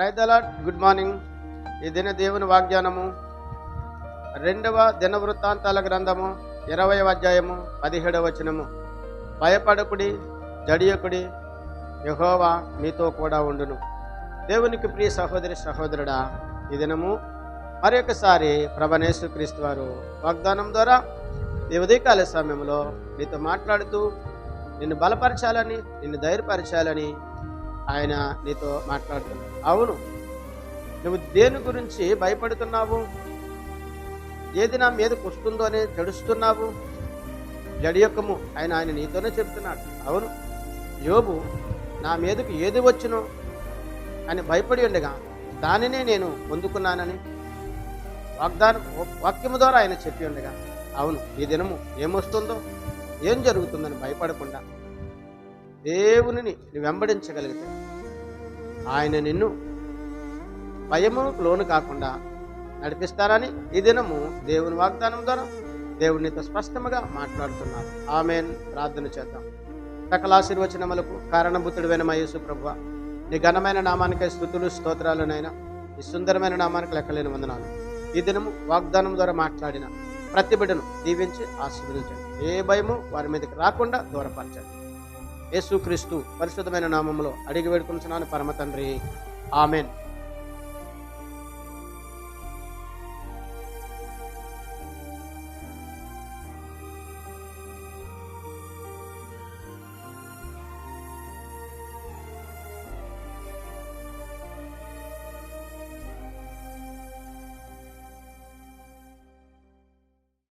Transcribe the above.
Praise the Lord good morning ఈ దిన దేవుని వాగ్దానము రెండవ దిన వృత్తాంతాల గ్రంథము ఇరవై అధ్యాయము పదిహేడవ వచనము. భయపడకుడి జడియకుడి యహోవా మీతో కూడా ఉండును. దేవునికి ప్రియ సహోదరి సహోదరుడా ఈ దినము మరొకసారి ప్రభనేసు క్రీస్తు వారు వాగ్దానం ద్వారా ఈ ఉదయకాల సమయంలో నీతో మాట్లాడుతూ నిన్ను బలపరచాలని నిన్ను ధైర్యపరచాలని ఆయన నీతో మాట్లాడుతున్నాడు. అవును. నువ్వు దేని గురించి భయపడుతున్నావు? ఏది నా మీదకు వస్తుందో అని తడుస్తున్నావు జడియొక్కము ఆయన ఆయన నీతోనే చెప్తున్నాడు. అవును. యోబు నా మీదకు ఏది వచ్చునో అని భయపడి ఉండగా దానినే నేను పొందుకున్నానని వాగ్దానం వాక్యము ద్వారా ఆయన చెప్పి ఉండగా అవును ఈ దినము ఏమొస్తుందో ఏం జరుగుతుందని భయపడకుండా దేవునిని నువ్వు వెంబడించగలిగితే ఆయన నిన్ను భయము లోను కాకుండా నడిపిస్తారని ఈ దినము దేవుని వాగ్దానం ద్వారా దేవునితో స్పష్టముగా మాట్లాడుతున్నారు. ఆమెన్. ప్రార్థన చేద్దాం. సకల ఆశీర్వచనములకు కారణభూతుడు మా యేసు ప్రభు నీ ఘనమైన నామానికై స్థుతులు స్తోత్రాలనైనా ఈ సుందరమైన నామానికి లెక్కలేని వందనాలు. ఈ దినము వాగ్దానం ద్వారా మాట్లాడిన ప్రతి బిడ్డను దీవించి ఆశీర్వదించండి. ఏ భయము వారి మీదకి రాకుండా దూరపరచండి. యేసుక్రీస్తు పరిశుద్ధమైన నామంలో అడిగి వేడుకుంటున్నాను పరమ తండ్రి. ఆమెన్.